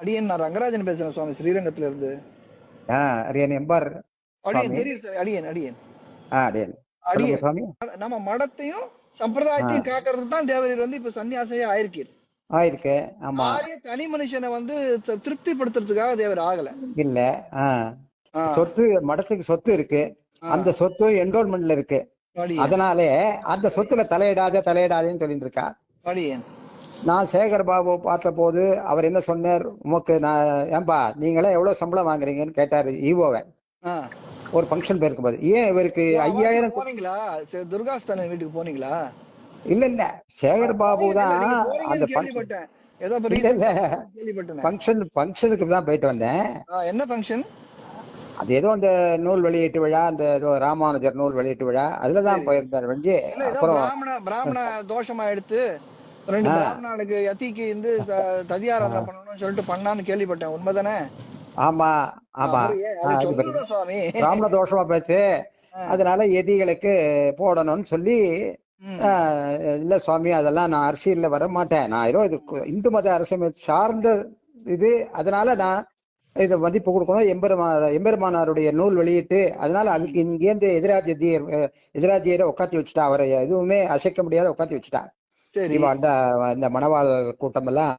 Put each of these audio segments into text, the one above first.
அடியன் நான் ரங்கராஜன் பேசுறேன் சுவாமி ஸ்ரீரங்கத்துல இருந்து அடியன் எம்பார் அடியன். தெரியும் சார் அடியன் அடியன். ஆ அடியன். அடியன். நம்ம மடத்தையும் சம்பிரதாயத்தையும் காக்கிறதுக்கு தான் தேவரீர் வந்து இப்ப சன்னியாசியா ஆயிருக்கீர். ஆயிருக்கு ஆமா. ஆரிய தனி மனுஷனை வந்து தி- திருப்திப்படுத்துறதுக்காக தேவர் ஆகல. இல்ல சொத்து மடத்துக்கு சொத்து இருக்கு. அந்த சொத்து என்ரோல்மெண்ட்ல இருக்கு. அதனாலே அந்த சொத்துல தலையிடாத தலையிடாதேன்னு சொல்லிட்டு இருக்கா. அடியேன். நான் சேகர் பாபு பார்த்த போது அவர் என்ன சொன்னார்? உமக்கு நான் ஏன்பா நீங்களே எவ்வளவு சம்பளம் வாங்குறீங்கன்னு கேட்டாரு ஈவோவை. ஒரு ஃபங்க்ஷன் போயிருக்கும் போது ஏன் இவருக்கு ஐயாயிரம் போனீங்களா? சரி, துர்காஸ்தானன் வீட்டுக்கு போனீங்களா? இல்ல இல்ல. சேகர் பாபு தான் அந்த ஃபங்க்ஷன் ஃபங்க்ஷனுக்கு தான் போயிட்டு வந்தேன். என்ன ஃபங்க்ஷன் அது ஏதோ அந்த நூல் வெளியீட்டு விழா அந்த ஏதோ ராமானுஜர் நூல் வெளியீட்டு விழா. அதுல தான் போயிருந்தார் ஏதோ அப்புறம் பிராமண தோஷமா எடுத்து ரெண்டு. பிராமணனுக்கு யத்திக்கு வந்து ததியாராதனை பண்ணணும்னு சொல்லிட்டு பண்ணான்னு கேள்விப்பட்டேன். உண்மைதானே ஆமா ஆமா. பிராமண தோஷமா போச்சு. ஆ. அதனால எதிகளுக்கு போடணும்னு சொல்லி இல்ல சுவாமி அதெல்லாம் நான் அரசியல்ல வர மாட்டேன். நான் ஏதோ இது இந்து மத அரசியல் சார்ந்த இது. அதனால நான் இதை மதிப்பு கொடுக்கணும். எம்பெருமா எம்பெருமானாருடைய நூல் வெளியிட்டு அதனால அதுக்கு இங்கேருந்து எதிராஜியர் எதிராஜியரை உட்காத்தி வச்சுட்டா. அவரை எதுவுமே அசைக்க முடியாத உட்காத்தி வச்சுட்டா. இந்த மணவாள கூட்டம் எல்லாம்.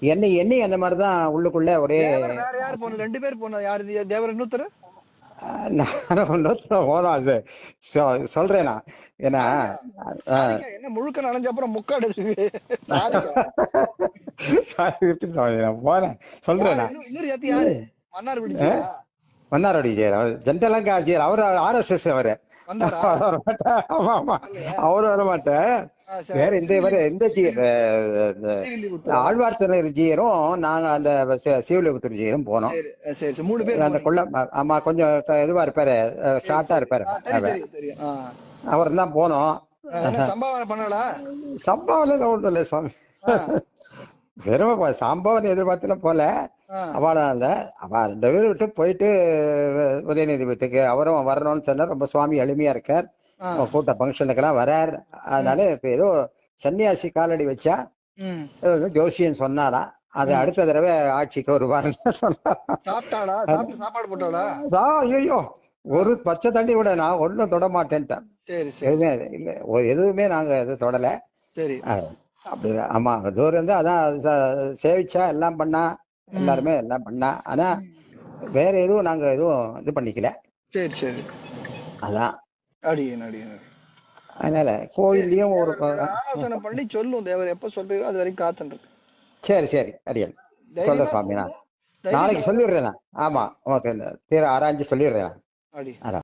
என்னை எண்ணி அந்த மாதிரிதான் உள்ளுக்குள்ள ஒரே யார் போன ரெண்டு பேர் போன யாரு? தேவர் இன்னொருத்தர்? சொல்றேன் நான். ஏன்னா என்ன முழுக்க நனைஞ்ச அப்புறம் முக்காடு இருக்கு சாரிக்கா. நான் போறேன். சொல்றேன் யாரு? நான் இன்னொரு- இன்னொரு யத்தி யாரு? மன்னார் பிடிச்சியா மன்னாரோடி ஜெயர் அவர் ஜென்டலங்கா ஜெயர் அவர் ஆர்எஸ்எஸ் அவரு. அவர் வர மாட்டேன். வேற இந்த ஜீயர் ஸ்ரீவில்லிபுத்தூரா? ஆழ்வார்த்தனர் ஜீயரும் நாங்க அந்த சிவலிபுத்தூர் ஜீயரும் போனோம். மூணு பேர் அந்த. கொள்ள ஆமா கொஞ்சம் இதுவா இருப்பாரு. ஷார்ட்டா இருப்பாரு. அவர். தான் போனோம். சம்பாவனை பண்ணலா? சம்பாவனை ஒண்ணும் இல்லை சுவாமி. வெறும் சம்பவம் எதிர்பார்த்துல போல. அவளா இல்ல அவ ரெண்டு பேரும் விட்டு போயிட்டு உதயநிதி வீட்டுக்கு அவரும் வரணும்னு சொன்னா ரொம்ப சுவாமி எளிமையா இருக்கார். கூட்ட ஃபங்க்ஷனுக்கெல்லாம் வரார். அதனால இப்ப ஏதோ சன்னியாசி காலடி வச்சா ஜோசியன் சொன்னாரா? அது அடுத்த தடவை ஆட்சிக்கு வருவாருன்னு சொன்னாரா? சாப்பாடு போட்டாளா? ஐயோ ஒரு பச்சை தண்ணி விட நான் ஒண்ணும் தொட மாட்டேன்ட்டேன். எதுவுமே எதுவுமே நாங்க இது தொடல. சரி. அப்படி ஆமா தூரம் இருந்து அதான் சேவிச்சா எல்லாம் பண்ணா எல்லாருமே எல்லாம் பண்ணா. ஆனா வேற எதுவும் நாங்க எதுவும் இது பண்ணிக்கல. சரி சரி. அதான். அடியேன் அடியேன். அதனால கோயில்லயும் ஒரு ஆலோசனை பண்ணி சொல்லும் தேவர் எப்ப சொல்றீங்களோ அது வரைக்கும் காத்துட்டு. சரி சரி. அடியல் சொல்ல சுவாமி நான். நாளைக்கு சொல்லிடுறேன் ஆமா இந்த தீர ஆராய்ஞ்சு சொல்லிடுறேன் அதான்.